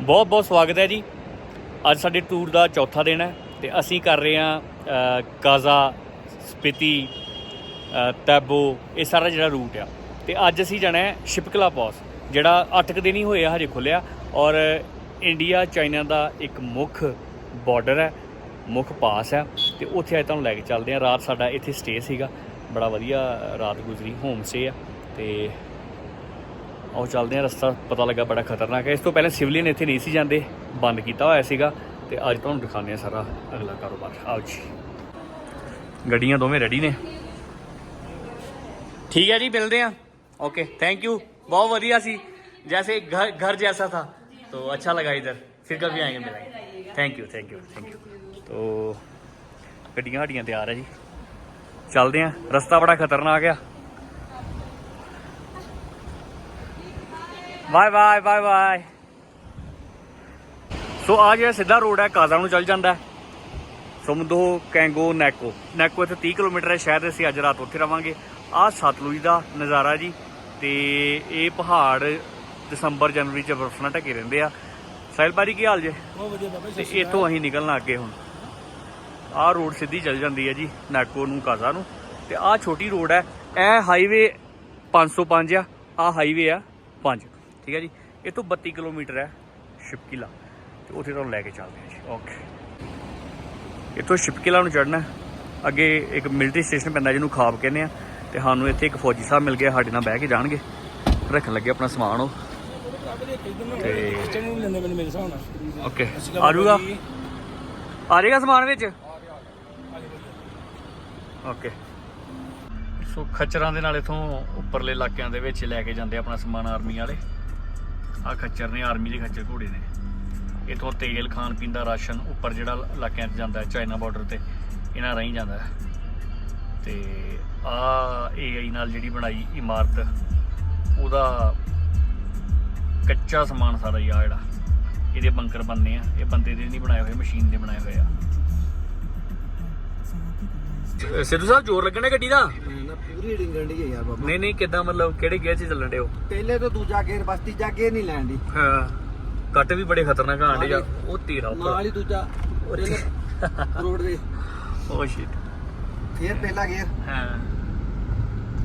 ਬਹੁਤ ਬਹੁਤ ਸਵਾਗਤ ਹੈ ਜੀ। ਅੱਜ ਸਾਡੇ ਟੂਰ ਦਾ ਚੌਥਾ ਦਿਨ ਹੈ ਤੇ ਅਸੀਂ ਕਰ ਰਹੇ ਹਾਂ ਅ, ਕਾਜ਼ਾ ਸਪੀਤੀ ਤੈਬੋ ਇਹ ਸਾਰਾ ਜਿਹੜਾ ਰੂਟ ਆ। ਤੇ ਅੱਜ ਅਸੀਂ ਜਾਣਾ ਹੈ ਸ਼ਿਪਕਲਾ ਪਾਸ ਜਿਹੜਾ 8 ਕੁ ਦਿਨ ਹੀ ਹੋਇਆ ਹਜੇ ਖੁੱਲਿਆ ਔਰ ਇੰਡੀਆ ਚਾਈਨਾ ਦਾ ਇੱਕ ਮੁੱਖ ਬਾਰਡਰ ਹੈ ਮੁੱਖ ਪਾਸ ਹੈ ਤੇ ਉੱਥੇ ਅੱਜ ਤੁਹਾਨੂੰ ਲੈ ਕੇ ਚੱਲਦੇ ਹਾਂ। ਰਾਤ ਸਾਡਾ ਇੱਥੇ ਸਟੇ ਸੀਗਾ ਬੜਾ ਵਧੀਆ ਰਾਤ ਗੁਜ਼ਰੀ ਹੋਮ ਸਟੇ ਆ ਤੇ ਆਓ ਚੱਲਦੇ ਆ ਰਸਤਾ ਪਤਾ ਲੱਗਾ ਬੜਾ ਖਤਰਨਾਕ ਹੈ ਇਸ ਤੋਂ ਪਹਿਲਾਂ ਸਿਵਲੀਅਨ ਇੱਥੇ ਨਹੀਂ ਸੀ ਜਾਂਦੇ ਬੰਦ ਕੀਤਾ ਹੋਇਆ ਸੀਗਾ ਤੇ ਅੱਜ ਤੁਹਾਨੂੰ ਦਿਖਾਉਂਦੇ ਆ ਸਾਰਾ ਅਗਲਾ ਕਾਰੋਬਾਰ ਆਓ ਜੀ ਗੱਡੀਆਂ ਦੋਵੇਂ ਰੈਡੀ ਨੇ ਠੀਕ ਹੈ ਜੀ ਮਿਲਦੇ ਆ ओके थैंक यू बहुत बढ़िया सी जैसे घर घर जैसा था तो अच्छा लगा इधर फिर कभी आएंगे मिलेंगे thank you thank you thank you तो ਗੱਡੀਆਂ ਸਾਡੀਆਂ ਤਿਆਰ ਹੈ ਜੀ ਚੱਲਦੇ ਆ ਰਸਤਾ ਬੜਾ ਖਤਰਨਾਕ ਆ Bye bye bye bye. So ਆ ਜਿਹੜਾ ਸਿੱਧਾ ਰੋਡ ਹੈ ਕਾਜ਼ਾ ਨੂੰ ਚੱਲ ਜਾਂਦਾ ਹੈ। ਸਮੁੰਦੋ ਕੈਂਗੋ ਨੈਕੋ। ਨੈਕੋ ਇੱਥੇ 30 ਕਿਲੋਮੀਟਰ ਹੈ ਸ਼ਾਇਦ ਅਸੀਂ ਅੱਜ ਰਾਤ ਉੱਥੇ ਰਵਾਂਗੇ। ਆਹ ਸਤਲੁਜ ਦਾ ਨਜ਼ਾਰਾ ਜੀ ਤੇ ਇਹ ਪਹਾੜ ਦਸੰਬਰ ਜਨਵਰੀ ਚ ਬਰਫ਼ ਨਾਲ ਢਕੇ ਰਹਿੰਦੇ ਆ। ਸਾਹਿਲ ਬਾਰੀ ਕੀ ਹਾਲ ਜੇ? ਬਹੁਤ ਵਧੀਆ ਬਾਬਾ ਤੇ ਇੱਥੋਂ ਅਸੀਂ ਨਿਕਲਣਾ ਅੱਗੇ ਹੁਣ। ਆਹ ਰੋਡ ਸਿੱਧੀ ਚੱਲ ਜਾਂਦੀ ਹੈ ਜੀ ਨਾਗੋ ਨੂੰ ਕਾਜ਼ਾ ਨੂੰ। ਤੇ ਆਹ ਛੋਟੀ ਰੋਡ ਹੈ ਇਹ ਹਾਈਵੇ 505 ਆ ਆਹ ਹਾਈਵੇ ਆ 5 ਠੀਕ ਹੈ ਜੀ। ਇਹ ਤੋਂ 32 ਕਿਲੋਮੀਟਰ ਹੈ ਸ਼ਿਪਕਿਲਾ ਤੇ ਉੱਥੇ ਤੁਹਾਨੂੰ ਲੈ ਕੇ ਚੱਲਦੇ ਹਾਂ ਜੀ। ਓਕੇ ਇੱਥੋਂ ਸ਼ਿਪਕਿਲਾ ਨੂੰ ਚੜਨਾ ਅੱਗੇ ਇੱਕ ਮਿਲਟਰੀ ਸਟੇਸ਼ਨ ਪੈਂਦਾ ਜਿਹਨੂੰ ਖਾਬ ਕਹਿੰਦੇ ਆ ਤੇ ਸਾਨੂੰ ਇੱਥੇ ਇੱਕ ਫੌਜੀ ਸਾਹਿਬ ਮਿਲ ਗਿਆ ਸਾਡੇ ਨਾਲ ਬਹਿ ਕੇ ਜਾਣਗੇ। ਰੱਖਣ ਲੱਗੇ ਆਪਣਾ ਸਮਾਨ ਉਹ। ਤੇ ਓਕੇ ਆ ਜਾਊਗਾ? ਆ ਜਾਏਗਾ ਸਮਾਨ ਵਿੱਚ? ਓਕੇ ਸੋ ਖੱਚਰਾਂ ਦੇ ਨਾਲ ਇਥੋਂ ਉੱਪਰਲੇ ਇਲਾਕਿਆਂ ਦੇ ਵਿੱਚ ਲੈ ਕੇ ਜਾਂਦੇ ਆਪਣਾ ਸਮਾਨ ਆਰਮੀ ਵਾਲੇ। ਆ ਖੱਚਰ ਨੇ ਆਰਮੀ ਦੇ ਖੱਚਰ ਘੋੜੇ ਨੇ। ਇਥੋਂ ਤੇਲ ਖਾਣ ਪੀਣ ਦਾ ਰਾਸ਼ਨ ਉੱਪਰ ਜਿਹੜਾ ਇਲਾਕਿਆਂ 'ਚ ਜਾਂਦਾ ਹੈ ਚਾਈਨਾ ਬਾਰਡਰ ਤੇ ਇਹਨਾਂ ਰਾਹੀਂ ਜਾਂਦਾ ਤੇ ਆ ਏਆਈ ਨਾਲ ਜਿਹੜੀ ਬਣਾਈ ਇਮਾਰਤ ਉਹਦਾ ਕੱਚਾ ਸਮਾਨ ਸਾਰਾ ਹੀ ਆ ਜਿਹੜਾ। ਇਹਦੇ ਬੰਕਰ ਬੰਨੇ ਆ ਇਹ ਬੰਦੇ ਦੇ ਨਹੀਂ ਬਣਾਏ ਹੋਏ ਮਸ਼ੀਨ ਦੇ ਬਣਾਏ ਹੋਏ ਆ। ਸਿੱਧੂ ਸਾਹਿਬ ਜ਼ੋਰ ਲੱਗਣਾ ਗੱਡੀ ਦਾ? ਹੈ ਯਾਰ ਬਾਬਾ? ਨਹੀਂ ਨਹੀਂ ਕਿਦਾਂ ਮਤਲਬ ਕਿਹੜੇ ਗੇਅਰ 'ਚ ਚੱਲਣ ਦੇ ਹੋ? ਪਹਿਲੇ ਤੋਂ ਦੂਜਾ ਗੇਅਰ ਬਸ ਤੀਜਾ ਗੇਅਰ ਨਹੀਂ ਲੈਣ ਦੀ ਹਾਂ ਕੱਟ ਵੀ ਬੜੇ ਖਤਰਨਾਕ ਆਂਡੇ ਜਾ ਉਹ ਤੀਰਾ ਨਾਲ ਉੱਪਰ ਹੀ ਦੂਜਾ ਰੋਡ ਦੇ। ਉਹ ਸ਼ਿਟ ਫੇਰ ਪਹਿਲਾ ਗੇਅਰ ਹਾਂ।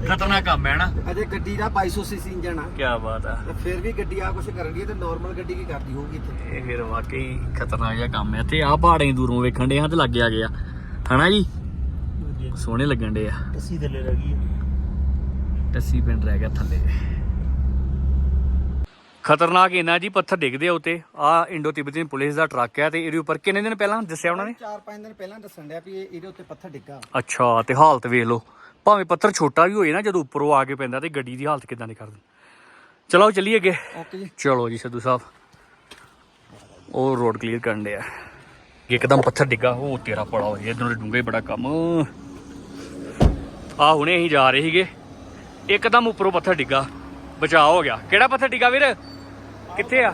ਖਤਰਨਾਕ ਕੰਮ ਹੈ ਨਾ। ਅਜੇ ਗੱਡੀ ਦਾ 2200 ਸੀਸੀ ਇੰਜਨ ਆ। ਕੀ ਬਾਤ ਆ। ਤੇ ਫਿਰ ਵੀ ਗੱਡੀ ਆ ਕੁਛ ਕਰਨ ਦੀ ਤੇ ਨਾਰਮਲ ਗੱਡੀ ਕੀ ਕਰਦੀ ਹੋਊਗੀ ਇੱਥੇ? ਇਹ ਫਿਰ ਵਾਕਈ ਖਤਰਨਾਕ ਜਿਹਾ ਕੰਮ ਹੈ। ਤੇ ਆਹ ਪਹਾੜੇ ਦੂਰੋਂ ਵੇਖਣ ਦੇ ਹਾਂ ਤੇ ਲੱਗੇ ਆ ਗਿਆ ਹਨਾ ਜੀ? ਸੋਹਣੇ ਲੱਗਣ ਦੇ ਆ। ਅਸੀਂ ਥੱਲੇ ਰਹਿ ਗਈ ਟੱਸੀ ਪਿੰਡ ਰਹਿ ਗਿਆ ਥੱਲੇ। ਖਤਰਨਾਕ ਇਹਨਾਂ ਜੀ ਪੱਥਰ ਡਿੱਗਦੇ ਆ ਉਤੇ। ਆ ਇੰਡੋ ਤਿੱਬਤੀਨ ਪੁਲਿਸ ਦਾ ਟਰੱਕ ਹੈ ਤੇ ਇਹਦੇ ਉੱਪਰ ਕਿੰਨੇ ਦਿਨ ਪਹਿਲਾਂ ਦੱਸਿਆ ਉਹਨਾਂ ਨੇ? 4-5 ਦਿਨ ਪਹਿਲਾਂ ਦੱਸਣ ਡਿਆ ਵੀ ਇਹ- ਇਹਦੇ ਉੱਤੇ ਪੱਥਰ ਡਿੱਗਾ। ਅੱਛਾ ਤੇ ਹਾਲਤ ਵੇਖ ਲਓ। ਭਾਵੇਂ ਪੱਥਰ ਛੋਟਾ ਵੀ ਹੋਏ ਨਾ ਜਦੋਂ ਉੱਪਰੋਂ ਆ ਕੇ ਪੈਂਦਾ ਤੇ ਗੱਡੀ ਦੀ ਹਾਲਤ ਕਿਦਾਂ ਦੀ ਕਰ ਦਿੰਦਾ। ਚਲੋ ਚੱਲੀਏ ਅੱਗੇ। ਓਕੇ ਜੀ। ਚਲੋ ਜੀ ਸਿੱਧੂ ਸਾਹਿਬ। ਉਹ ਰੋਡ ਕਲੀਅਰ ਕਰਨ ਦੇ ਆ ਇੱਕਦਮ ਪੱਥਰ ਡਿੱਗਾ ਉਹ ਤੇਰਾ ਪੜਾ ਹੋ ਗਿਆ ਇਧਰੋਂ ਡੂੰਘਾ ਬੜਾ ਕੰਮ। ਆ ਹੁਣੇ ਅਸੀਂ ਜਾ ਰਹੇ ਸੀਗੇ। ਇੱਕਦਮ ਉੱਪਰੋਂ ਪੱਥਰ ਡਿੱਗਾ। ਬਚਾਅ ਹੋ ਗਿਆ। ਕਿਹੜਾ ਪੱਥਰ ਡਿੱਗਾ ਵੀਰ? ਕਿੱਥੇ ਆ?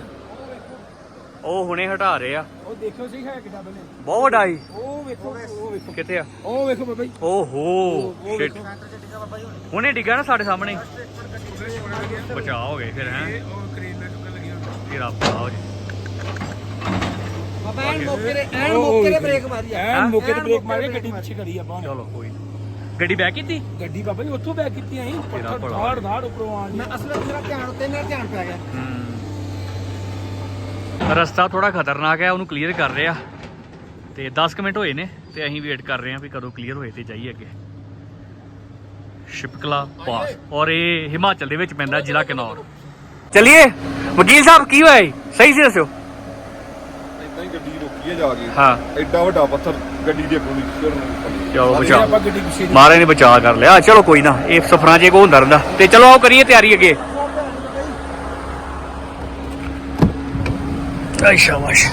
ਉਹ ਹੁਣੇ ਹਟਾ ਰਹੇ ਆ। ਉਹ ਦੇਖੋ ਸਹੀ ਹੈ ਕਿੱਡਾ ਬਣੇ। ਬਹੁਤ ਵੱਡਾ ਸੀ ਉਹ ਵੇਖੋ ਉਹ ਵੇਖੋ। ਕਿੱਥੇ ਆ? ਉਹ ਵੇਖੋ ਬਾਬਾ ਜੀ। ਓਹੋ ਸ਼ਿਟ ਹੁਣੇ ਡਿੱਗਾ ਨਾ ਸਾਡੇ ਸਾਹਮਣੇ। ਬਚਾਅ ਹੋ ਗਏ ਫਿਰ ਹੈ। ਉਹ ਕਰੀਨ ਨਾਲ ਚੁੱਕਣ ਲੱਗੀਆਂ ਤੇਰਾ ਬਚਾਅ ਹੋ ਜੀ। ਬਾਬਾ ਐਨ ਮੌਕੇ ਤੇ ਐਨ ਮੌਕੇ ਤੇ ਬ੍ਰੇਕ ਮਾਰੀ ਐਨ ਮੌਕੇ ਤੇ ਬ੍ਰੇਕ ਮਾਰ ਕੇ ਗੱਡੀ ਪਿੱਛੇ ਕਰੀ ਆਪਾਂ ਚਲੋ ਕੋਈ। ਗੱਡੀ ਬੈਕ ਕੀਤੀ? ਗੱਡੀ ਬਾਬਾ ਜੀ ਉੱਥੋਂ ਬੈਕ ਕੀਤੀ ਆਈ ਪੱਥਰ ਭਲਾ। ਧਾੜ ਧਾੜ ਉੱਪਰੋਂ ਆਣ ਮੈਂ ਅਸਲ ਵਿੱਚ ਮੇਰਾ ਧਿਆਨ ਉੱਤੇ ਮੇਰਾ ਧਿਆਨ ਪੈ ਗਿਆ। ਰਸਤਾ ਥੋੜਾ ਖਤਰਨਾਕ ਹੈ ਉਹਨੂੰ ਕਲੀਅਰ ਕਰ ਰਹੇ। ਆ ਤੇ 10 ਕੁ ਮਿੰਟ ਹੋਏ ਨੇ ਤੇ ਅਸੀਂ ਵੇਟ ਕਰ ਰਹੇ ਆ ਵੀ ਕਦੋਂ ਕਲੀਅਰ ਹੋਏ ਤੇ ਜਾਈਏ ਅੱਗੇ। ਸ਼ਿਪਕਲਾ ਪਾਸ। ਔਰ ਇਹ ਹਿਮਾਚਲ ਦੇ ਵਿੱਚ ਪੈਂਦਾ ਜ਼ਿਲ੍ਹਾ ਕਿਨੌਰ। ਚਲਿਏ? ਵਕੀਲ ਸਾਹਿਬ ਕੀ ਹੋਇਆ ਜੀ? ਸਹੀ ਸੀ ਦੱਸਿਓ। ਇਦਾਂ ਹੀ ਗੱਡੀ ਰੋਕੀ ਹੈ ਜਾ ਕੇ। ਹਾਂ। ਐਡਾ ਵੱਡਾ ਪੱਥਰ ਗੱਡੀ ਦੇ ਕੋਲ ਚੜਨ ਚਲੋ ਆਪਾਂ ਬਚਾ ਗੱਡੀ ਪਿੱਛੇ ਦੀ ਮਹਾਰਾਜ ਨੇ ਬਚਾ ਕਰ ਲਿਆ। ਚਲੋ ਕੋਈ ਨਾ ਇਹ ਸਫਰਾਂ 'ਚ ਕੋ ਹੁੰਦਾ ਰਹਿੰਦਾ। ਤੇ ਚਲੋ ਆਓ ਕਰੀਏ ਤਿਆਰੀ ਅੱਗੇ। ਆਈ ਸ਼ਾਬਾਸ਼।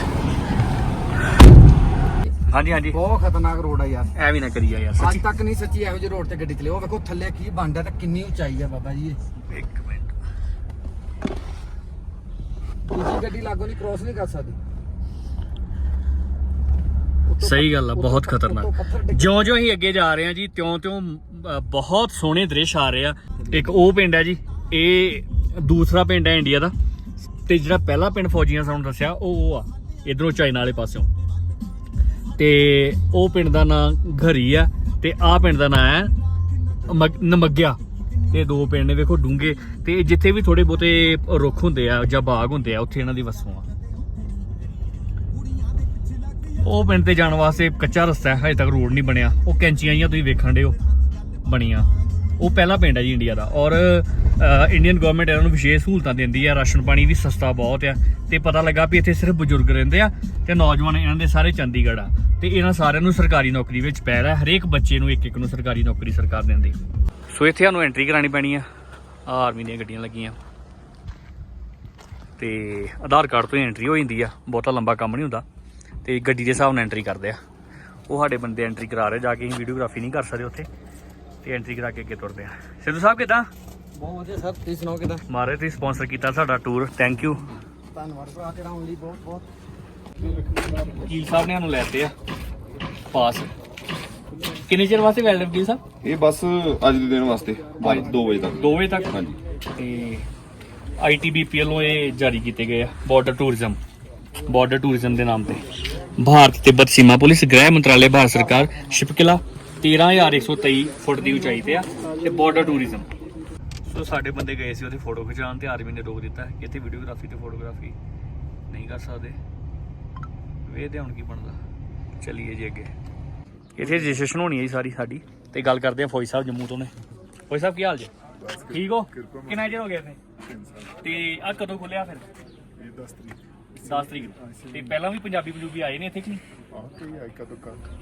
ਹਾਂਜੀ ਹਾਂਜੀ। ਬਹੁਤ ਖਤਰਨਾਕ ਰੋਡ ਆ ਯਾਰ। ਐ ਵੀ ਨਾ ਕਰੀਆ ਯਾਰ ਅੱਜ ਤੱਕ ਨਹੀਂ ਸੱਚੀ ਇਹੋ ਜਿਹੇ ਰੋਡ ਤੇ ਗੱਡੀ ਚਲੇ ਉਹ ਵੇਖੋ ਥੱਲੇ ਕੀ ਬਣਦਾ ਤੇ ਕਿੰਨੀ ਉਚਾਈ ਆ ਬਾਬਾ ਜੀ ਇਹ। ਇੱਕ ਮਿੰਟ। ਦੂਜੀ ਗੱਡੀ ਲਾਗੋਂ ਨਹੀਂ ਕ੍ਰੋਸ ਨਹੀਂ ਕਰ ਸਕਦੀ। ਸਹੀ ਗੱਲ ਆ, ਬਹੁਤ ਖਤਰਨਾਕ। ਜਿਉਂ ਜਿਉਂ ਅਸੀਂ ਅੱਗੇ ਜਾ ਰਹੇ ਹਾਂ ਜੀ, ਤਿਉਂ ਤਿਉਂ ਬਹੁਤ ਸੋਹਣੇ ਦ੍ਰਿਸ਼ ਆ ਰਹੇ ਆ। ਇੱਕ ਉਹ ਪਿੰਡ ਹੈ ਜੀ, ਇਹ ਦੂਸਰਾ ਪਿੰਡ ਹੈ ਇੰਡੀਆ ਦਾ। ਤੇ ਜਿਹੜਾ ਪਹਿਲਾ ਪਿੰਡ ਫੌਜੀਆਂ ਸਾਨੂੰ ਦੱਸਿਆ, ਉਹ ਉਹ ਆ, ਇਧਰੋਂ ਚਾਈਨਾ ਵਾਲੇ ਪਾਸਿਓਂ। ਤੇ ਉਹ ਪਿੰਡ ਦਾ ਨਾਂ ਘਰੀ ਆ, ਤੇ ਆਹ ਪਿੰਡ ਦਾ ਨਾਂ ਹੈ ਮਗ- ਨਮੱਗਿਆ। ਦੋ ਪਿੰਡ ਨੇ, ਵੇਖੋ ਡੂੰਗੇ ਤੇ ਜਿੱਥੇ ਵੀ ਥੋੜੇ ਬਹੁਤੇ ਰੁੱਖ ਹੁੰਦੇ ਆ ਜਾਂ ਬਾਗ ਹੁੰਦੇ ਆ, ਉੱਥੇ ਇਹਨਾਂ ਦੀ ਵਸੋਂ ਆ। ਉਹ ਪਿੰਡ ਤੇ ਜਾਣ ਵਾਸਤੇ ਕੱਚਾ ਰਸਤਾ ਹੈ, ਹਜੇ ਤੱਕ ਰੋਡ ਨਹੀਂ ਬਣਿਆ। ਉਹ ਕੈਂਚੀਆਂ ਜੀਆਂ ਤੁਸੀਂ ਵੇਖਣ ਡਿਓ ਬਣੀਆਂ। ਉਹ ਪਹਿਲਾ ਪਿੰਡ ਹੈ ਜੀ ਇੰਡੀਆ ਦਾ। ਔਰ ਇੰਡੀਅਨ ਗਵਰਨਮੈਂਟ ਇਹਨਾਂ ਨੂੰ ਵਿਸ਼ੇਸ਼ ਸਹੂਲਤਾਂ ਦਿੰਦੀ ਆ, ਰਾਸ਼ਨ ਪਾਣੀ ਵੀ ਸਸਤਾ ਬਹੁਤ ਆ। ਤੇ ਪਤਾ ਲੱਗਾ ਵੀ ਇੱਥੇ ਸਿਰਫ ਬਜ਼ੁਰਗ ਰਹਿੰਦੇ ਆ ਤੇ ਨੌਜਵਾਨ ਇਹਨਾਂ ਦੇ ਸਾਰੇ ਚੰਡੀਗੜ੍ਹ ਆ। ਤੇ ਇਹਨਾਂ ਸਾਰਿਆਂ ਨੂੰ ਸਰਕਾਰੀ ਨੌਕਰੀ ਵਿੱਚ ਪੈ ਰਿਹਾ ਹਰੇਕ ਬੱਚੇ ਨੂੰ ਇੱਕ ਇੱਕ ਨੂੰ ਸਰਕਾਰੀ ਨੌਕਰੀ ਸਰਕਾਰ ਦਿੰਦੀ। ਸੋ ਇੱਥੇ ਸਾਨੂੰ ਐਂਟਰੀ ਕਰਾਣੀ ਪੈਣੀ ਆ। ਆਰਮੀ ਦੀਆਂ ਗੱਡੀਆਂ ਲੱਗੀਆਂ। ਤੇ ਆਧਾਰ ਕਾਰਡ ਤੋਂ ਹੀ ਐਂਟਰੀ ਹੋ ਜਾਂਦੀ ਆ। ਬਹੁਤਾ ਲੰਬਾ ਕੰਮ ਨਹੀਂ ਹੁੰਦਾ। ਤੇ ਗੱਡੀ ਦੇ ਹਿਸਾਬ ਨਾਲ ਐਂਟਰੀ ਕਰਦੇ ਆ। ਉਹ ਸਾਡੇ ਬੰਦੇ ਐਂਟਰੀ ਕਰਾ ਰਹੇ ਜਾ ਕੇ ਅਸੀਂ ਵੀਡੀਓਗ੍ਰਾਫੀ ਨਹੀਂ ਕਰ ਸਕਦੇ ਉੱਥੇ। ਤੇ ਐਂਟਰੀ ਕਰਾ ਕੇ ਅੱਗੇ ਤੁਰਦੇ ਆ। ਸਿੱਧੂ ਸਾਹਿਬ ਕਿਦਾਂ? ਬਹੁਤ ਵਧੀਆ ਸਰ ਤੁਸੀਂ ਸੁਣਾਓ ਕਿਦਾਂ? ਮਾਰੇ ਤੁਸੀਂ ਸਪਾਂਸਰ ਕੀਤਾ ਸਾਡਾ ਟੂਰ ਥੈਂਕ ਯੂ ਧੰਨਵਾਦ ਭਰਾ ਤੇਰਾ ਆਉਣ ਲਈ ਬਹੁਤ ਬਹੁਤ। ਵਕੀਲ ਸਾਹਿਬ ਨੇ ਸਾਨੂੰ ਲੈਤੇ ਆ ਪਾਸ ਕਿੰਨੇ ਚਿਰ ਵਾਸਤੇ ਵੈਲਿਡ ਵਕੀਲ ਸਾਹਿਬ? ਇਹ ਬਸ ਅੱਜ ਦੇ ਦਿਨ ਵਾਸਤੇ 2 ਵਜੇ ਤੱਕ। 2 ਵਜੇ ਤੱਕ? ਹਾਂਜੀ। ਤੇ ਆਈਟੀਬੀਪੀ ਵੱਲੋਂ ਇਹ ਜਾਰੀ ਕੀਤੇ ਗਏ ਆ ਬਾਰਡਰ ਟੂਰਿਜ਼ਮ ਬਾਰਡਰ ਟੂਰਿਜ਼ਮ ਦੇ ਨਾਮ ਤੇ। ਭਾਰਤ ਤਿੱਬਤ ਸੀਮਾ ਪੁਲਿਸ ਗ੍ਰਹਿ ਮੰਤਰਾਲੇ ਭਾਰਤ ਸਰਕਾਰ ਸ਼ਿਪਕਿਲਾ 13123 ਫੁੱਟ ਦੀ ਉਚਾਈ ਤੇ ਆ ਤੇ ਬਾਰਡਰ ਟੂਰਿਜ਼ਮ ਸੋ ਸਾਡੇ ਬੰਦੇ ਗਏ ਸੀ ਉਹਦੀ ਫੋਟੋ ਖਿਚਾਉਣ ਤੇ ਆਰਮੀ ਨੇ ਰੋਕ ਦਿੱਤਾ। ਕਿ ਇੱਥੇ ਵੀਡੀਓਗ੍ਰਾਫੀ ਤੇ ਫੋਟੋਗ੍ਰਾਫੀ ਨਹੀਂ ਕਰ ਸਕਦੇ। ਵੇਖਦੇ ਹੁਣ ਕੀ ਬਣਦਾ? ਚੱਲੀਏ ਜੀ ਅੱਗੇ। ਇੱਥੇ ਰਜਿਸਟ੍ਰੇਸ਼ਨ ਹੋਣੀ ਹੈ ਜੀ ਸਾਰੀ ਸਾਡੀ। ਤੇ ਗੱਲ ਕਰਦੇ ਆ ਫੌਜੀ ਸਾਹਿਬ ਜੰਮੂ ਤੋਂ ਨੇ। ਫੌਜੀ ਸਾਹਿਬ ਕੀ ਹਾਲ ਜੀ? ਠੀਕ ਹੋ? ਕਿੰਨਾ ਚਿਰ ਹੋ ਗਿਆ ਤੇ ਆ ਕਦੋਂ ਖੁੱਲਿਆ ਫਿਰ? 10 ਤਰੀਕ ਨੂੰ। ਤੇ ਪਹਿਲਾਂ ਵੀ ਪੰਜਾਬੀ ਪੰਜਾਬੀ ਆਏ ਨੇ ਇੱਥੇ ਕਿ ਨਹੀਂ?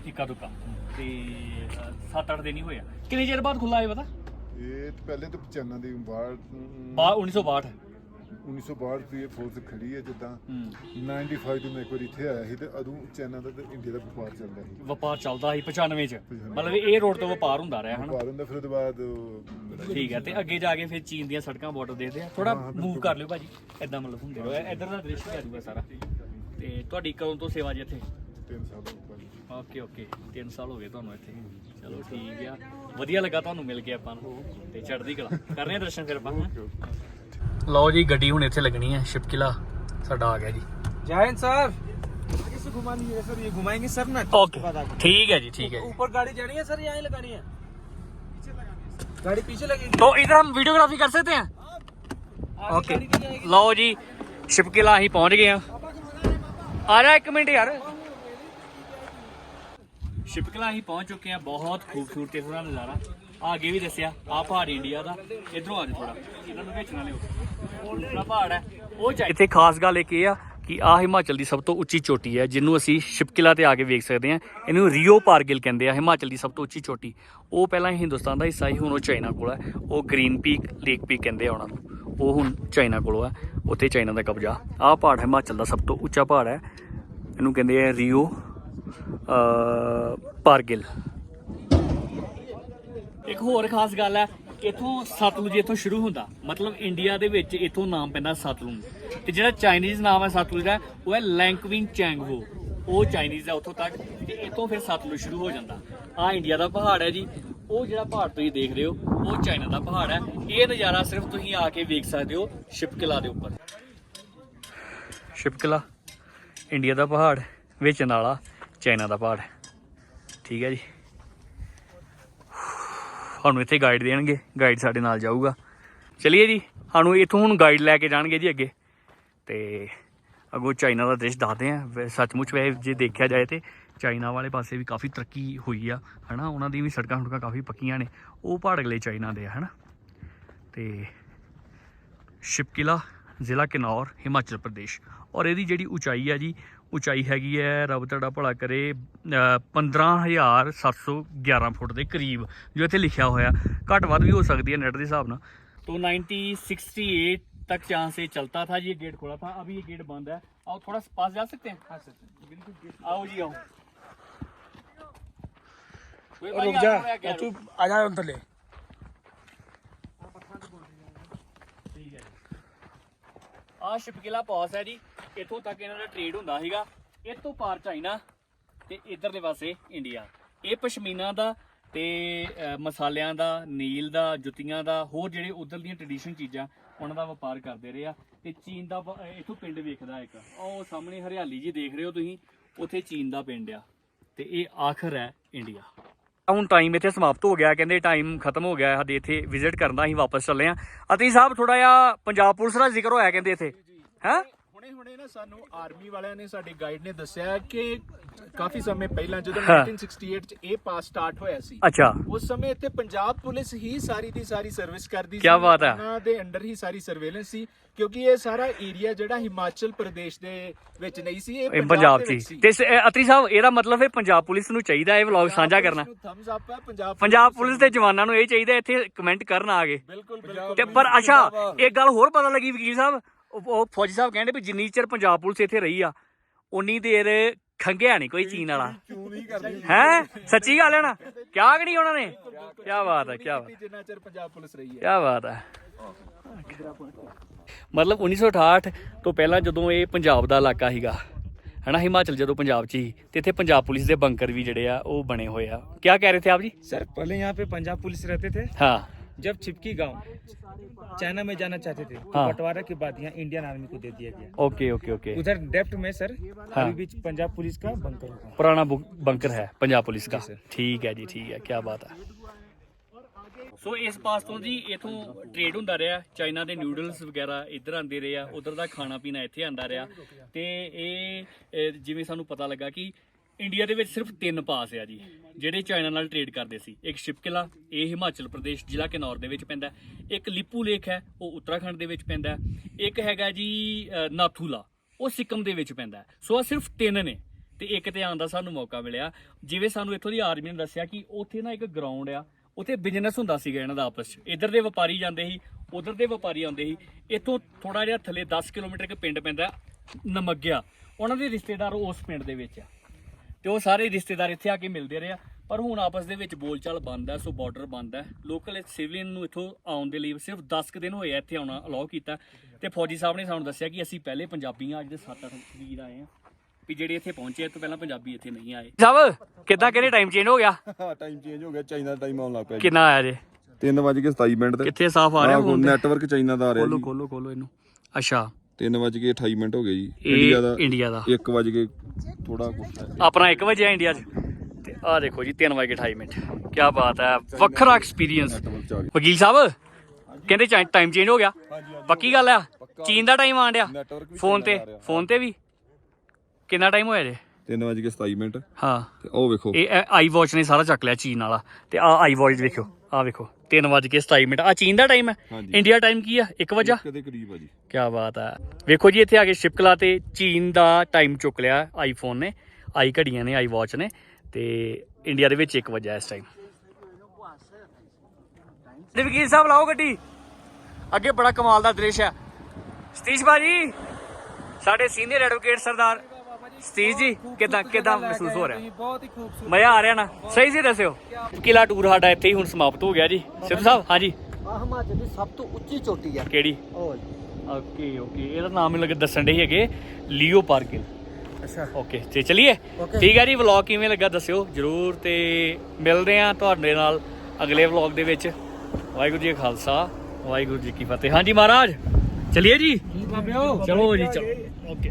ਇੱਕਾ ਦੁੱਕਾ। ਤੇ 7-8 ਦਿਨ ਹੀ ਹੋਇਆ ਕਿੰਨੇ ਚਿਰ ਬਾਅਦ ਖੁੱਲਾ ਇਹ ਪਤਾ? ਇਹ ਤਾਂ ਪਹਿਲੇ ਤਾਂ ਚੈਨਾ ਦੀ ਬਾਹਰ ਬਾ 1962 1962 ਦੀ ਇਹ ਫੌਜ ਖੜੀ ਹੈ ਜਿੱਦਾਂ ਹੂੰ 95 ਤੋਂ ਮੈਂ ਇੱਕ ਵਾਰ ਇੱਥੇ ਆਇਆ ਸੀ ਤੇ ਉਦੋਂ ਚੈਨਾ ਦਾ ਤੇ ਇੰਡੀਆ ਦਾ ਵਪਾਰ ਚੱਲਦਾ ਸੀ। ਵਪਾਰ ਚੱਲਦਾ ਸੀ 95 ਚ। ਮਤਲਬ ਇਹ ਰੋਡ ਤੋਂ ਵਪਾਰ ਹੁੰਦਾ ਰਿਹਾ ਹਨਾ? ਵਪਾਰ ਹੁੰਦਾ ਫਿਰ ਉਹਦੇ ਬਾਅਦ ਠੀਕ ਹੈ ਤੇ ਅੱਗੇ ਜਾ ਕੇ ਫਿਰ ਚੀਨ ਦੀਆਂ ਸੜਕਾਂ ਬਾਰਡਰ ਦੇਖਦੇ ਆ। ਥੋੜਾ ਮੂਵ ਕਰ ਲਿਓ ਭਾਜੀ ਇਦਾਂ ਮਤਲਬ ਹੁੰਦੇ ਰਹੋ। ਇਧਰ ਦਾ ਦ੍ਰਿਸ਼ ਆ ਜਾਊਗਾ ਸਾਰਾ। ਤੇ ਤੁਹਾਡੀ ਕਦੋਂ ਤੋਂ ਸੇਵਾ ਜੀ ਇੱਥੇ? ਤਿੰਨ ਸਾਲ ਹੋ ਗਏ ਓਕੇ ਓਕੇ। 3 ਸਾਲ ਹੋ ਗਏ ਤੁਹਾਨੂੰ ਇੱਥੇ। ਚਲੋ ਠੀਕ ਆ। ਵਧੀਆ ਲੱਗਾ ਤੁਹਾਨੂੰ ਮਿਲ ਕੇ ਆਪਾਂ ਨੂੰ। ਤੇ ਚੜ੍ਹਦੀ ਕਲਾ। ਕਰਨੇ ਆ ਦਰਸ਼ਨ ਫਿਰ ਆਪਾਂ ਲਓ ਜੀ ਗੱਡੀ ਹੁਣ ਇੱਥੇ ਲੱਗਣੀ ਹੈ ਸ਼ਿਪਕਿਲਾ ਸਾਡਾ ਆ ਗਿਆ ਜੀ जय सर आगे से घुमानी है सर ये घुमाएंगे सर ना ਓਕੇ ਠੀਕ ਹੈ ਜੀ ठीक है जी ऊपर गाड़ी जानी है सर यहाँ ही लगानी है गाड़ी पीछे लगेगी तो इधर हम वीडियोग्राफी कर सकते हैं आगे ओके गाड़ी की जाएगी ਲਓ ਜੀ ਸ਼ਿਪਕਿਲਾ ਅਸੀਂ ਪਹੁੰਚ ਗਏ ਆ ਆ ਜਾ ਇੱਕ ਮਿੰਟ ਯਾਰ ਸ਼ਿਪਕਿਲਾ ਅਸੀਂ ਪਹੁੰਚ ਚੁੱਕੇ ਆ ਬਹੁਤ ਖੂਬਸੂਰਤ ਇਸ ਦਾ ਨਜ਼ਾਰਾ ਆ ਅੱਗੇ ਵੀ ਦੱਸਿਆ ਆ ਪਹਾੜ ਇੰਡੀਆ ਦਾ ਇਧਰੋਂ ਆ ਜਾ ਥੋੜਾ ਇਹਨਾਂ ਨੂੰ ਵਿੱਚ ਨਾ ਲਿਓ ਪਹਾੜ ਹੈ ਉਹ ਚਾਹੀਦਾ ਇੱਥੇ ਖਾਸ ਗੱਲ ਇੱਕ ਇਹ ਆ ਕਿ ਆ ਹਿਮਾਚਲ ਦੀ ਸਭ ਤੋਂ ਉੱਚੀ ਚੋਟੀ ਹੈ ਜਿਹਨੂੰ ਅਸੀਂ ਸ਼ਿਪਕਿਲਾ ਤੇ ਆ ਕੇ ਵੇਖ ਸਕਦੇ ਹਾਂ। ਇਹਨੂੰ ਰੀਓ ਪਾਰਗਿਲ ਕਹਿੰਦੇ ਆ ਹਿਮਾਚਲ ਦੀ ਸਭ ਤੋਂ ਉੱਚੀ ਚੋਟੀ। ਉਹ ਪਹਿਲਾਂ ਹਿੰਦੁਸਤਾਨ ਦਾ ਹਿੱਸਾ ਸੀ ਹੁਣ ਉਹ ਚਾਈਨਾ ਕੋਲ ਹੈ। ਉਹ ਗ੍ਰੀਨ ਪੀਕ ਲੇਕ ਪੀਕ ਕਹਿੰਦੇ ਆ ਉਹਨਾਂ ਨੂੰ। ਉਹ ਹੁਣ ਚਾਈਨਾ ਕੋਲ ਹੈ ਉੱਥੇ ਚਾਈਨਾ ਦਾ ਕਬਜ਼ਾ। ਆਹ ਪਹਾੜ ਹਿਮਾਚਲ ਦਾ ਸਭ ਤੋਂ ਉੱਚਾ ਪਹਾੜ ਹੈ। ਇਹਨੂੰ ਕਹਿੰਦੇ ਆ ਰੀਓ ਪਾਰਗਿਲ ਇੱਕ ਹੋਰ ਖਾਸ ਗੱਲ ਹੈ ਇਥੋਂ ਸਤਲੁਜ ਇਥੋਂ ਸ਼ੁਰੂ ਹੁੰਦਾ। ਮਤਲਬ ਇੰਡੀਆ ਦੇ ਵਿੱਚ ਇਥੋਂ ਨਾਮ ਪੈਂਦਾ ਸਤਲੁਜ। ਤੇ ਜਿਹੜਾ ਚਾਈਨੀਜ਼ ਨਾਮ ਹੈ ਸਤਲੁਜ ਦਾ, ਉਹ ਹੈ ਲੈਂਕਵਿੰਗ ਚੈਂਗਵੋ ਉਹ ਚਾਈਨੀਜ਼ ਹੈ ਉੱਥੋਂ ਤੱਕ, ਤੇ ਇਥੋਂ ਫਿਰ ਸਤਲੁਜ ਸ਼ੁਰੂ ਹੋ ਜਾਂਦਾ। ਆ ਇੰਡੀਆ ਦਾ ਪਹਾੜ ਹੈ ਜੀ। ਉਹ ਜਿਹੜਾ ਪਹਾੜ ਤੁਸੀਂ ਦੇਖ ਰਹੇ ਹੋ, ਉਹ ਚਾਈਨਾ ਦਾ ਪਹਾੜ ਹੈ। ਇਹ ਨਜ਼ਾਰਾ ਸਿਰਫ ਤੁਸੀਂ ਆ ਕੇ ਵੇਖ ਸਕਦੇ ਹੋ ਸ਼ਿਪਕਿਲਾ ਦੇ ਉੱਪਰ। ਸ਼ਿਪਕਿਲਾ ਇੰਡੀਆ ਦਾ ਪਹਾੜ, ਵਿੱਚ ਨਾਲਾ ਚਾਈਨਾ ਦਾ ਪਹਾੜ। ਠੀਕ ਹੈ ਜੀ। ਸਾਨੂੰ ਇੱਥੇ ਗਾਈਡ ਦੇਣਗੇ ਗਾਈਡ ਸਾਡੇ ਨਾਲ ਜਾਊਗਾ। ਚਲਿਏ ਜੀ, ਸਾਨੂੰ ਇੱਥੋਂ ਹੁਣ ਗਾਈਡ ਲੈ ਕੇ ਜਾਣਗੇ ਜੀ ਅੱਗੇ। ਤੇ ਅੱਗੋਂ ਚਾਈਨਾ ਦਾ ਦੇਸ਼ ਦੱਸਦੇ ਆ ਵੈ- ਸੱਚਮੁੱਚ ਵੈਸੇ ਜੇ ਦੇਖਿਆ ਜਾਏ ਤੇ ਚਾਈਨਾ ਵਾਲੇ ਪਾਸੇ ਵੀ ਕਾਫੀ ਤਰੱਕੀ ਹੋਈ ਆ, ਹਨਾ? ਉਹਨਾਂ ਦੀ ਵੀ ਸੜਕਾਂ ਸੜਕਾਂ ਕਾਫੀ ਪੱਕੀਆਂ ਨੇ। ਉਹ ਪਹਾੜ ਅਗਲੇ ਚਾਈਨਾ ਦੇ ਆ, ਹਨਾ? ਤੇ ਸ਼ਿਪਕਿਲਾ ਜ਼ਿਲ੍ਹਾ ਕਿਨੌਰ, ਹਿਮਾਚਲ ਪ੍ਰਦੇਸ਼। ਔਰ ਇਹਦੀ ਜਿਹੜੀ ਉਚਾਈ ਆ ਜੀ ਉਚਾਈ ਹੈਗੀ ਹੈ ਰੱਬ ਤੁਹਾਡਾ ਭਲਾ ਕਰੇ ਅ, 15711 ਫੁੱਟ ਦੇ ਕਰੀਬ ਜੋ ਇੱਥੇ ਲਿਖਿਆ ਹੋਇਆ ਘੱਟ ਵੱਧ ਵੀ ਹੋ ਸਕਦੀ ਹੈ ਨੈਟ ਦੇ ਹਿਸਾਬ ਨਾਲ तो 1968 तक यहाँ से चलता था ये गेट खोला था अभी ये गेट बंद है आओ थोड़ा सा पास जा सकते हैं आओ जी आओ रुक जा तू आ जा अंदर ले ਆ ਸ਼ਿਪਕਿਲਾ ਪਾਸ ਹੈ ਜੀ ਇੱਥੋਂ ਤੱਕ ਇਹਨਾਂ ਦਾ ਟ੍ਰੇਡ ਹੁੰਦਾ ਸੀਗਾ ਇਹ ਤੋਂ ਪਾਰ ਚਾਈਨਾ ਤੇ ਇਧਰਲੇ ਪਾਸੇ ਇੰਡੀਆ। ਇਹ ਪਸ਼ਮੀਨਾ ਦਾ ਤੇ ਮਸਾਲਿਆਂ ਦਾ, ਨੀਲ ਦਾ, ਜੁੱਤੀਆਂ ਦਾ, ਹੋਰ ਜਿਹੜੇ ਉਧਰ ਦੀਆਂ ਟ੍ਰੈਡੀਸ਼ਨ ਚੀਜ਼ਾਂ, ਉਹਨਾਂ ਦਾ ਵਪਾਰ ਕਰਦੇ ਰਹੇ ਆ। ਤੇ ਚੀਨ ਦਾ ਬ- ਇੱਥੋਂ ਪਿੰਡ ਵੇਖਦਾ ਇੱਕ। ਉਹ ਸਾਹਮਣੇ ਹਰਿਆਲੀ ਜੀ ਦੇਖ ਰਹੇ ਹੋ ਤੁਸੀਂ, ਉੱਥੇ ਚੀਨ ਦਾ ਪਿੰਡ ਆ। ਤੇ ਇਹ ਆਖਰ ਹੈ ਇੰਡੀਆ। ਹੁਣ ਟਾਈਮ ਇੱਥੇ ਸਮਾਪਤ ਹੋ ਗਿਆ, ਕਹਿੰਦੇ ਟਾਈਮ ਖਤਮ ਹੋ ਗਿਆ ਸਾਡੇ ਇੱਥੇ ਵਿਜ਼ਿਟ ਕਰਨ ਦਾ ਅਸੀਂ ਵਾਪਸ ਚੱਲੇ ਆ ਅਤੀ ਸਾਹਿਬ ਥੋੜਾ ਜਿਹਾ ਪੰਜਾਬ ਪੁਲਿਸ ਦਾ ਜ਼ਿਕਰ ਹੋਇਆ ਕਹਿੰਦੇ ਇੱਥੇ। ਹੈ? ਹੁਣੇ ਹੁਣੇ ਨਾ ਸਾਨੂੰ ਆਰਮੀ ਵਾਲਿਆਂ ਨੇ ਸਾਡੇ ਗਾਈਡ ਨੇ ਦੱਸਿਆ ਕਿ ਕਾਫੀ ਸਮੇਂ ਪਹਿਲਾਂ ਜਦੋਂ ਹਾਂ। 1968 ਚ ਇਹ ਪਾਸ ਸਟਾਰਟ ਹੋਇਆ ਸੀ ਅੱਛਾ ਉਸ ਸਮੇਂ ਇੱਥੇ ਪੰਜਾਬ ਪੁਲਿਸ ਹੀ ਸਾਰੀ ਦੀ ਸਾਰੀ ਸਰਵਿਸ ਕਰਦੀ ਕਿਆ ਬਾਤ ਹੈ। ਉਹਨਾਂ ਦੇ ਅੰਡਰ ਹੀ ਸਾਰੀ ਸਰਵੇਲੈਂਸ ਸੀ ਕਿਉਂਕਿ ਇਹ ਸਾਰਾ ਏਰੀਆ ਜਿਹੜਾ ਹਿਮਾਚਲ ਪ੍ਰਦੇਸ਼ ਦੇ ਵਿੱਚ ਨਹੀਂ ਸੀ ਇਹ ਇਹ ਪੰਜਾਬ ਦੇ। ਵਿੱਚ ਸੀ। ਤੇ ਸ- ਇਹ ਅਤਰੀ ਸਾਹਿਬ ਇਹਦਾ ਮਤਲਬ ਹੈ ਪੰਜਾਬ ਪੁਲਿਸ ਨੂੰ ਚਾਹੀਦਾ ਇਹ ਵਲੌਗ ਸਾਂਝਾ ਕਰਨਾ ਥੰਬਸ ਅਪ ਹੈ ਪੰਜਾਬ ਪੰਜਾਬ ਪੁਲਿਸ ਦੇ ਜਵਾਨਾਂ ਨੂੰ ਇਹ ਚਾਹੀਦਾ ਇੱਥੇ ਕਮੈਂਟ ਕਰਨ ਆ ਕੇ ਬਿਲਕੁਲ ਬਿਲਕੁਲ ਤੇ ਪਰ ਅੱਛਾ ਇੱਕ ਗੱਲ ਹੋਰ ਪਤਾ ਲੱਗੀ ਵਕੀਲ ਸਾਹਿਬ ਉਹ ਉਹ ਫੌਜੀ ਸਾਹਿਬ ਕਹਿੰਦੇ ਵੀ ਜਿੰਨੀ ਚਿਰ ਪੰਜਾਬ ਪੁਲਿਸ ਇੱਥੇ ਰਹੀ ਆ ਉਨੀ ਦੇਰ ਖੰਗਿਆ ਨਹੀਂ ਕੋਈ ਚੀਨ ਵਾਲਾ ਕਿਉਂ ਨਹੀਂ ਕਰਦੀ ਹੈ ਸੱਚੀ ਗੱਲ ਹੈ ਨਾ ਕਿਆ ਕਿ ਨਹੀਂ ਉਹਨਾਂ ਨੇ ਕੀ ਬਾਤ ਹੈ ਕੀ ਬਾਤ ਜਿੰਨਾ ਚਿਰ ਪੰਜਾਬ ਪੁਲਿਸ ਰਹੀ ਹੈ ਕੀ ਬਾਤ ਹੈ ਮਤਲਬ 1968 ਤੋਂ ਪਹਿਲਾਂ ਜਦੋਂ ਇਹ ਪੰਜਾਬ ਦਾ ਇਲਾਕਾ ਸੀਗਾ ਹਨਾ ਹਿਮਾਚਲ ਜਦੋਂ ਪੰਜਾਬ 'ਚ ਸੀ ਤੇ ਇੱਥੇ ਪੰਜਾਬ ਪੁਲਿਸ ਦੇ ਬੰਕਰ ਵੀ ਜਿਹੜੇ ਆ ਉਹ ਬਣੇ ਹੋਏ ਆ ਕੀ ਕਹਿ ਰਹੇ ਥੇ ਆਪ ਜੀ सर पहले यहाँ पे पंजाब पुलिस रहते थे ਹਾਂ जब छिपकी गांव चाइना में जाना चाहते थे तो हाँ। बंटवारा के बाद यहाँ इंडियन आर्मी को दे दिया गया ਓਕੇ ਓਕੇ ਓਕੇ उधर डेप्ट में सर हाँ। अभी भी पंजाब पुलिस का बंकर होगा ਪੁਰਾਣਾ ਬੁ- ਬੰਕਰ ਹੈ ਪੰਜਾਬ ਪੁਲਿਸ ਦਾ ਜੀ ਸਰ। ਠੀਕ ਹੈ ਜੀ ਠੀਕ ਹੈ ਕੀ ਬਾਤ ਹੈ ਸੋ ਇਸ ਪਾਸ ਤੋਂ ਜੀ ਇਥੋਂ ਟ੍ਰੇਡ ਹੁੰਦਾ ਰਿਹਾ ਚਾਈਨਾ ਦੇ ਨੂਡਲਸ ਵਗੈਰਾ ਇੱਧਰ ਆਉਂਦੇ ਰਹੇ ਆ ਉਧਰ ਦਾ ਖਾਣਾ ਪੀਣਾ ਇੱਥੇ ਆਂਦਾ ਰਿਹਾ ਤੇ ਇਹ ਇਹ ਜਿਵੇਂ ਸਾਨੂੰ ਪਤਾ ਲੱਗਾ ਕਿ ਇੰਡੀਆ ਦੇ ਵਿੱਚ ਸਿਰਫ ਤਿੰਨ ਪਾਸ ਆ ਜੀ, ਜਿਹੜੇ ਚਾਈਨਾ ਨਾਲ ਟ੍ਰੇਡ ਕਰਦੇ ਸੀ। ਇੱਕ ਸ਼ਿਪਕਿਲਾ, ਇਹ ਹਿਮਾਚਲ ਪ੍ਰਦੇਸ਼ ਜ਼ਿਲ੍ਹਾ ਕਿਨੌਰ ਦੇ ਵਿੱਚ ਪੈਂਦਾ ਇੱਕ ਲਿਪੂ ਲੇਕ ਹੈ, ਉਹ ਉੱਤਰਾਖੰਡ ਦੇ ਵਿੱਚ ਪੈਂਦਾ ਇੱਕ ਹੈਗਾ ਜੀ ਨਾਥੂਲਾ, ਉਹ ਸਿੱਕਮ ਦੇ ਵਿੱਚ ਪੈਂਦਾ ਸੋ ਆ ਸਿਰਫ ਤਿੰਨ ਨੇ, ਤੇ ਇੱਕ ਤੇ ਆਉਣ ਦਾ ਸਾਨੂੰ ਮੌਕਾ ਮਿਲਿਆ। ਜਿਵੇਂ ਸਾਨੂੰ ਇੱਥੋਂ ਦੀ ਆਰਮੀ ਨੇ ਦੱਸਿਆ ਕਿ ਉੱਥੇ ਨਾ ਇੱਕ ਗਰਾਊਂਡ ਆ, ਉੱਥੇ ਬਿਜ਼ਨਸ ਹੁੰਦਾ ਸੀਗਾ ਇਹਨਾਂ ਦਾ ਆਪਸ 'ਚ। ਇੱਧਰ ਦੇ ਵਪਾਰੀ ਜਾਂਦੇ ਸੀ, ਉਧਰ ਦੇ ਵਪਾਰੀ ਆਉਂਦੇ ਸੀ। ਇੱਥੋਂ ਥੋੜਾ ਜਿਹਾ ਥੱਲੇ 10 ਕਿਲੋਮੀਟਰ ਇੱਕ ਪਿੰਡ ਪੈਂਦਾ, ਨਮੱਗਿਆ। ਉਹਨਾਂ ਦੇ ਰਿਸ਼ਤੇਦਾਰ ਉਸ ਪਿੰਡ ਦੇ ਵਿੱਚ ਆ। ਤੇ ਉਹ ਸਾਰੇ ਰਿਸ਼ਤੇਦਾਰ ਇੱਥੇ ਆ ਕੇ ਮਿਲਦੇ ਰਹੇ ਆ। ਪਰ ਹੁਣ ਆਪਸ ਦੇ ਵਿੱਚ ਬੋਲਚਾਲ ਬੰਦ ਹੈ ਸੋ ਬਾਰਡਰ ਬੰਦ ਹੈ। ਲੋਕਲ ਸਿਵਲੀਅਨ ਨੂੰ ਇੱਥੋਂ ਆਉਣ ਦੇ ਲਈ ਸਿਰਫ 10 ਕੁ ਦਿਨ ਹੋਏ ਆ ਇੱਥੇ ਆਉਣਾ ਅਲਾਉ ਕੀਤਾ। ਤੇ ਫੌਜੀ ਸਾਹਿਬ ਨੇ ਸਾਨੂੰ ਦੱਸਿਆ ਕਿ ਅਸੀਂ ਪਹਿਲੇ ਪੰਜਾਬੀ ਆ ਅੱਜ ਦੇ 7-8 ਵੀਰ ਆਏ ਆ ਵੀ ਜਿਹੜੇ ਇੱਥੇ ਪਹੁੰਚੇ ਤੋਂ ਪਹਿਲਾਂ ਪੰਜਾਬੀ ਇੱਥੇ ਨਹੀਂ ਆਏ। ਸਾਹਿਬ ਕਿੱਦਾਂ ਕਿਹੜੇ ਟਾਈਮ ਚੇਂਜ ਹੋ ਗਿਆ? ਟਾਈਮ ਚੇਂਜ ਹੋ ਗਿਆ ਚਾਈਨਾ ਟਾਈਮ ਆਉਣ ਲੱਗ ਪਿਆ ਕਿੰਨਾ ਆਇਆ ਜੇ? 3:27 ਮਿੰਟ ਤੇ। ਕਿੱਥੇ ਸਾਫ਼ ਆ ਰਿਹਾ ਹੁਣ? ਨੈਟਵਰਕ ਚਾਈਨਾ ਦਾ ਆ ਰਿਹਾ ਖੋਲੋ ਖੋਲੋ ਖੋਲੋ ਇਹਨੂੰ। ਅੱਛਾ। 3:28 ਮਿੰਟ ਹੋ ਗਏ ਜੀ। ਇੰਡੀਆ ਦਾ ਇੰਡੀਆ ਦਾ। 1 ਥੋੜਾ ਕੁਛ ਹੈ ਆਪਣਾ 1 ਵਜੇ ਆ ਇੰਡੀਆ 'ਚ। ਤੇ ਆਹ ਦੇਖੋ ਜੀ 3 ਵਜੇ 28 ਮਿੰਟ। ਕੀ ਬਾਤ ਹੈ ਵੱਖਰਾ ਐਕਸਪੀਰੀਅੰਸ ਆ ਵਕੀਲ ਸਾਹਿਬ ਕਹਿੰਦੇ ਟਾਈਮ ਚੇਂਜ ਹੋ ਗਿਆ। ਪੱਕੀ ਗੱਲ ਆ? ਚੀਨ ਦਾ ਟਾਈਮ ਆਣ ਡਿਆ। ਨੈਟਵਰਕ ਵੀ ਫੋਨ ਤੇ ਆ। ਫੋਨ ਤੇ ਵੀ? ਕਿੰਨਾ ਟਾਈਮ ਹੋਇਆ ਜੇ? 3:27 ਮਿੰਟ। ਹਾਂ। ਤੇ ਉਹ ਵੇਖੋ। ਇਹ ਆਈ ਵਾਚ ਨੇ ਸਾਰਾ ਚੱਕ ਲਿਆ ਚੀਨ ਵਾਲਾ। ਤੇ ਆ ਆਈ ਵਾਚ ਵੇਖੋ ਆ ਵੇਖੋ। 3:27 ਮਿੰਟ। ਆ ਚੀਨ ਦਾ ਟਾਈਮ ਹੈ? ਹਾਂਜੀ। ਇੰਡੀਆ ਟਾਈਮ ਕੀ ਆ? 1 ਵਜੇ? ਕਦੇ ਕਰੀਬ ਆ ਜੀ। ਕੀ ਬਾਤ ਹੈ ਵੇਖੋ ਜੀ ਇੱਥੇ ਆ ਕੇ ਸ਼ਿਪਕਲਾ ਤੇ ਚੀਨ ਦਾ ਟਾਈਮ ਚੁੱਕ ਲਿਆ ਆਈਫੋਨ ਨੇ ਆਈ ਘੜੀਆਂ ਨੇ ਆਈ ਵਾਚ ਨੇ ਤੇ ਇੰਡੀਆ ਦੇ ਵਿੱਚ 1 ਵਜੇ ਇਸ ਟਾਈਮ ਤੇ ਵਕੀਲ ਸਾਹਿਬ ਲਾਓ ਗੱਡੀ। ਅੱਗੇ ਬੜਾ ਕਮਾਲ ਦਾ ਦ੍ਰਿਸ਼ ਹੈ ਸਤੀਸ਼ ਬਾਜੀ ਸਾਡੇ ਸੀਨੀਅਰ ਐਡਵੋਕੇਟ ਸਰਦਾਰ ਸਤੀਸ਼ ਜੀ ਕਿਦਾਂ ਕਿਦਾਂ ਮਹਿਸੂਸ ਹੋ ਰਿਹਾ? ਬਹੁਤ ਹੀ ਖੂਬਸੂਰਤ ਮਜ਼ਾ ਆ ਰਿਹਾ ਨਾ? ਸਹੀ ਸੀ ਦੱਸਿਓ। ਕਿਲਾ ਟੂਰ ਸਾਡਾ ਇੱਥੇ ਹੀ ਹੁਣ ਸਮਾਪਤ ਹੋ ਗਿਆ ਜੀ। ਸਿੱਧੂ ਸਾਹਿਬ ਹਾਂਜੀ। ਆ ਹਿਮਾਚਲ ਦੀ ਸਭ ਤੋਂ ਉੱਚੀ ਚੋਟੀ ਆ। ਕਿਹੜੀ? ਓਏ ਓਕੇ ਓਕੇ। ਇਹਦਾ ਨਾਮ ਮੈਨੂੰ ਲੱਗਾ ਦੱਸਣ ਦੇ ਹੈਗੇ ਲੀਓ ਪਾਰਕਿਲ ਅੱਛਾ। ਓਕੇ ਤੇ ਚਲਿਏ। ਠੀਕ ਹੈ ਜੀ ਵਲੌਗ ਕਿਵੇਂ ਲੱਗਾ ਦੱਸਿਓ ਜਰੂਰ ਤੇ ਮਿਲਦੇ ਆ ਤੁਹਾਡੇ ਨਾਲ ਅਗਲੇ ਵਲੌਗ ਦੇ ਵਿੱਚ। ਵਾਹਿਗੁਰੂ ਜੀ ਖਾਲਸਾ ਵਾਹਿਗੁਰੂ ਜੀ ਕੀ ਫਤਿਹ। ਹਾਂਜੀ ਮਹਾਰਾਜ ਚਲਿਏ ਜੀ। ਚਲੋ ਜੀ ਚਲੋ। ਓਕੇ।